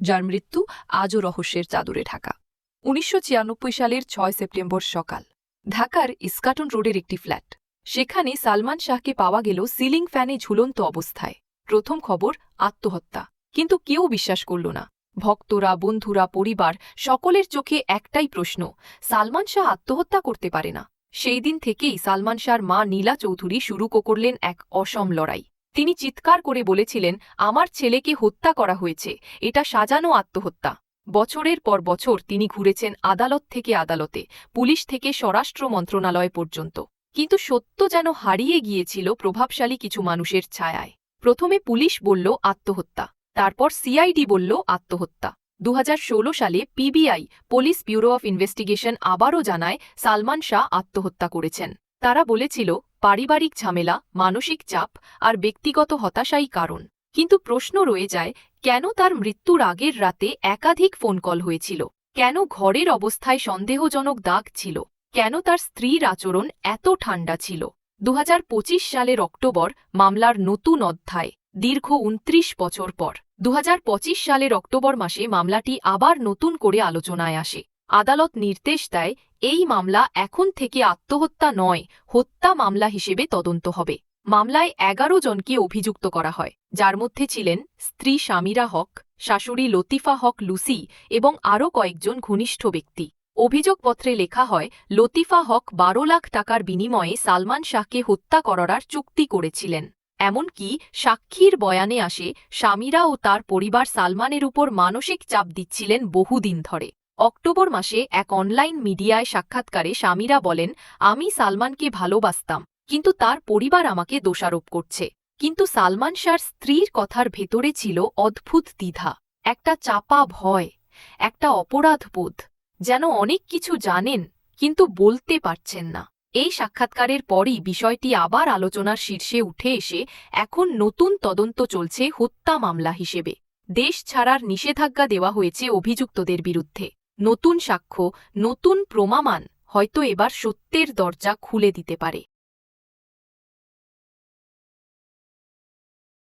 যার মৃত্যু আজও রহস্যের চাদরে ঢাকা। উনিশশো ছিয়ানব্বই সালের ছয় সেপ্টেম্বর সকাল, ঢাকার ইস্কাটন রোডের একটি ফ্ল্যাট। সেখানে সালমান শাহকে পাওয়া গেল সিলিং ফ্যানে ঝুলন্ত অবস্থায়। প্রথম খবর, আত্মহত্যা। কিন্তু কেউ বিশ্বাস করল না। ভক্তরা, বন্ধুরা, পরিবার, সকলের চোখে একটাই প্রশ্ন, সালমান শাহ আত্মহত্যা করতে পারে না? সেই দিন থেকেই সালমান শাহর মা নীলা চৌধুরী শুরু করলেন এক অসম লড়াই। তিনি চিৎকার করে বলেছিলেন, আমার ছেলেকে হত্যা করা হয়েছে। এটা সাজানো আত্মহত্যা। বছরের পর বছর তিনি ঘুরেছেন আদালত থেকে আদালতে, পুলিশ থেকে স্বরাষ্ট্র মন্ত্রণালয় পর্যন্ত। কিন্তু সত্য যেন হারিয়ে গিয়েছিল প্রভাবশালী কিছু মানুষের ছায়ায়। প্রথমে পুলিশ বলল, আত্মহত্যা। তারপর সিআইডি বলল, আত্মহত্যা। দু হাজার ষোলো সালে PBI, police bureau of investigation আবারও জানায়, সালমান শাহ আত্মহত্যা করেছেন। তারা বলেছিল পারিবারিক ঝামেলা, মানসিক চাপ আর ব্যক্তিগত হতাশাই কারণ। কিন্তু প্রশ্ন রয়ে যায়, কেন তার মৃত্যুর আগের রাতে একাধিক ফোন কল হয়েছিল? কেন ঘরের অবস্থায় সন্দেহজনক দাগ ছিল? কেন তার স্ত্রীর আচরণ এত ঠান্ডা ছিল? দুহাজার পঁচিশ সালের অক্টোবর, মামলার নতুন অধ্যায়, দীর্ঘ উনত্রিশ বছর পর। দুহাজার পঁচিশ সালের অক্টোবর মাসে মামলাটি আবার নতুন করে আলোচনায় আসে। আদালত নির্দেশ দেয়, এই মামলা এখন থেকে আত্মহত্যা নয়, হত্যা মামলা হিসেবে তদন্ত হবে। মামলায় এগারো জনকে অভিযুক্ত করা হয়, যার মধ্যে ছিলেন স্ত্রী শামিরা হক, শাশুড়ি লতিফা হক লুসি এবং আরও কয়েকজন ঘনিষ্ঠ ব্যক্তি। অভিযোগপত্রে লেখা হয়, লতিফা হক বারো লাখ টাকার বিনিময়ে সালমান শাহকে হত্যা করার চুক্তি করেছিলেন। এমনকি সাক্ষীর বয়ানে আসে স্বামীরা ও তার পরিবার সালমানের উপর মানসিক চাপ দিচ্ছিলেন বহুদিন ধরে। অক্টোবর মাসে এক অনলাইন মিডিয়ায় সাক্ষাৎকারে স্বামীরা বলেন, আমি সালমানকে ভালোবাসতাম, কিন্তু তার পরিবার আমাকে দোষারোপ করছে। কিন্তু সালমান শাহর স্ত্রীর কথার ভেতরে ছিল অদ্ভুত দ্বিধা, একটা চাপা ভয়, একটা অপরাধবোধ যেন অনেক কিছু জানেন, কিন্তু বলতে পারছেন না। এই সাক্ষাৎকারের পরই বিষয়টি আবার আলোচনার শীর্ষে উঠে এসে এখন নতুন তদন্ত চলছে হত্যা মামলা হিসেবে। দেশ ছাড়ার নিষেধাজ্ঞা দেওয়া হয়েছে অভিযুক্তদের বিরুদ্ধে। নতুন সাক্ষ্য নতুন প্রমাণ হয়তো এবার সত্যের দরজা খুলে দিতে পারে।